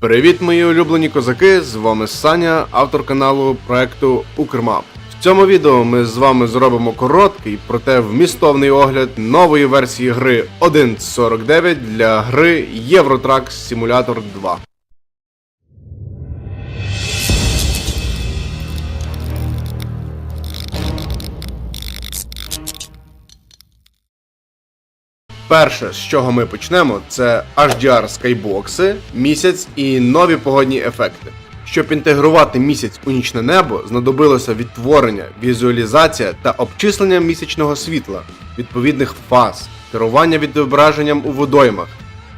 Привіт, мої улюблені козаки! З вами Саня, автор каналу проекту Укрмап. В цьому відео ми з вами зробимо короткий, проте вмістовний огляд нової версії гри 1.49 для гри Євротрак Simulator 2. Перше, з чого ми почнемо, це HDR скайбокси, місяць і нові погодні ефекти. Щоб інтегрувати місяць у нічне небо, знадобилося відтворення, візуалізація та обчислення місячного світла, відповідних фаз, керування відображенням у водоймах,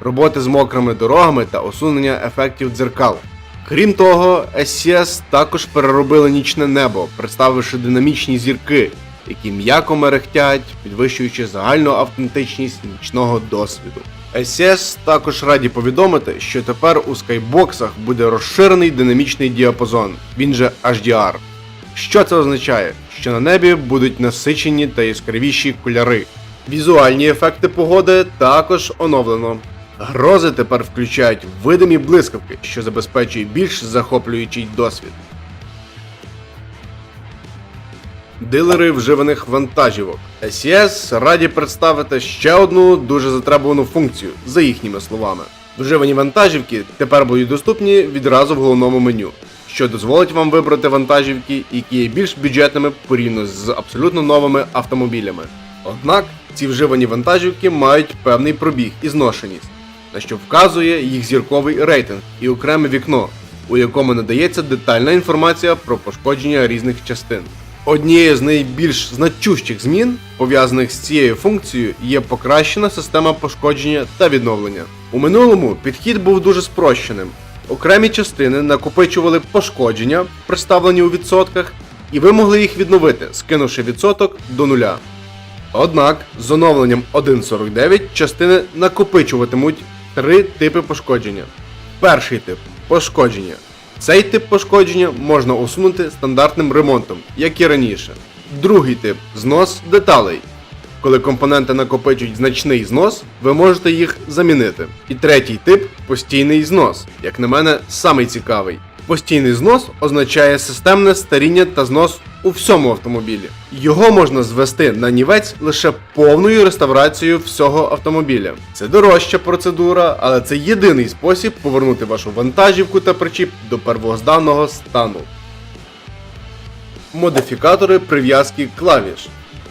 роботи з мокрими дорогами та усунення ефектів дзеркал. Крім того, SCS також переробили нічне небо, представивши динамічні зірки, які м'яко мерехтять, підвищуючи загальну автентичність нічного досвіду. SCS також раді повідомити, що тепер у скайбоксах буде розширений динамічний діапазон, він же HDR. Що це означає? Що на небі будуть насичені та яскравіші кольори. Візуальні ефекти погоди також оновлено. Грози тепер включають видимі блискавки, що забезпечує більш захоплюючий досвід. Дилери вживаних вантажівок. SES раді представити ще одну дуже затребувану функцію, за їхніми словами. Вживані вантажівки тепер будуть доступні відразу в головному меню, що дозволить вам вибрати вантажівки, які є більш бюджетними порівняно з абсолютно новими автомобілями. Однак ці вживані вантажівки мають певний пробіг і зношеність, на що вказує їх зірковий рейтинг і окреме вікно, у якому надається детальна інформація про пошкодження різних частин. Однією з найбільш значущих змін, пов'язаних з цією функцією, є покращена система пошкодження та відновлення. У минулому підхід був дуже спрощеним. Окремі частини накопичували пошкодження, представлені у відсотках, і ви могли їх відновити, скинувши відсоток до нуля. Однак з оновленням 1.49 частини накопичуватимуть три типи пошкодження. Перший тип пошкодження. Цей тип пошкодження можна усунути стандартним ремонтом, як і раніше. Другий тип знос деталей. Коли компоненти накопичують значний знос, ви можете їх замінити. І третій тип постійний знос, як на мене, самий цікавий. Постійний знос означає системне старіння та знос у всьому автомобілі. Його можна звести на нівець лише повною реставрацією всього автомобіля. Це дорожча процедура, але це єдиний спосіб повернути вашу вантажівку та причіп до первозданного стану. Модифікатори прив'язки клавіш.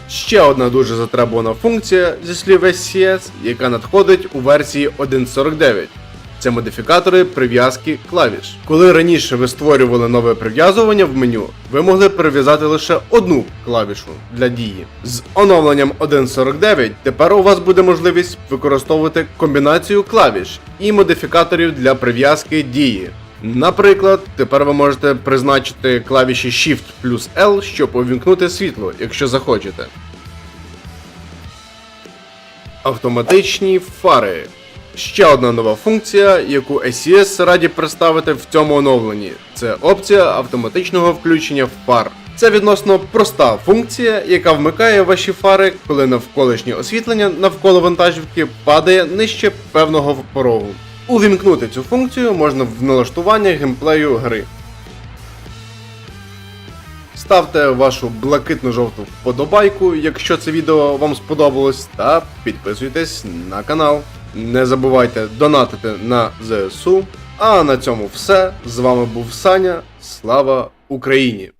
Ще одна дуже затребувана функція зі слів SCS, яка надходить у версії 1.49. Це модифікатори прив'язки клавіш. Коли раніше ви створювали нове прив'язування в меню, ви могли прив'язати лише одну клавішу для дії. З оновленням 1.49 тепер у вас буде можливість використовувати комбінацію клавіш і модифікаторів для прив'язки дії. Наприклад, тепер ви можете призначити клавіші Shift плюс L, щоб увімкнути світло, якщо захочете. Автоматичні фари. Ще одна нова функція, яку SES раді представити в цьому оновленні. Це опція автоматичного включення в фар. Це відносно проста функція, яка вмикає ваші фари, коли навколишнє освітлення навколо вантажівки падає нижче певного порогу. Увімкнути цю функцію можна в налаштуваннях геймплею гри. Ставте вашу блакитно-жовту вподобайку, якщо це відео вам сподобалось, та підписуйтесь на канал. Не забувайте донатити на ЗСУ. А на цьому все. З вами був Саня. Слава Україні!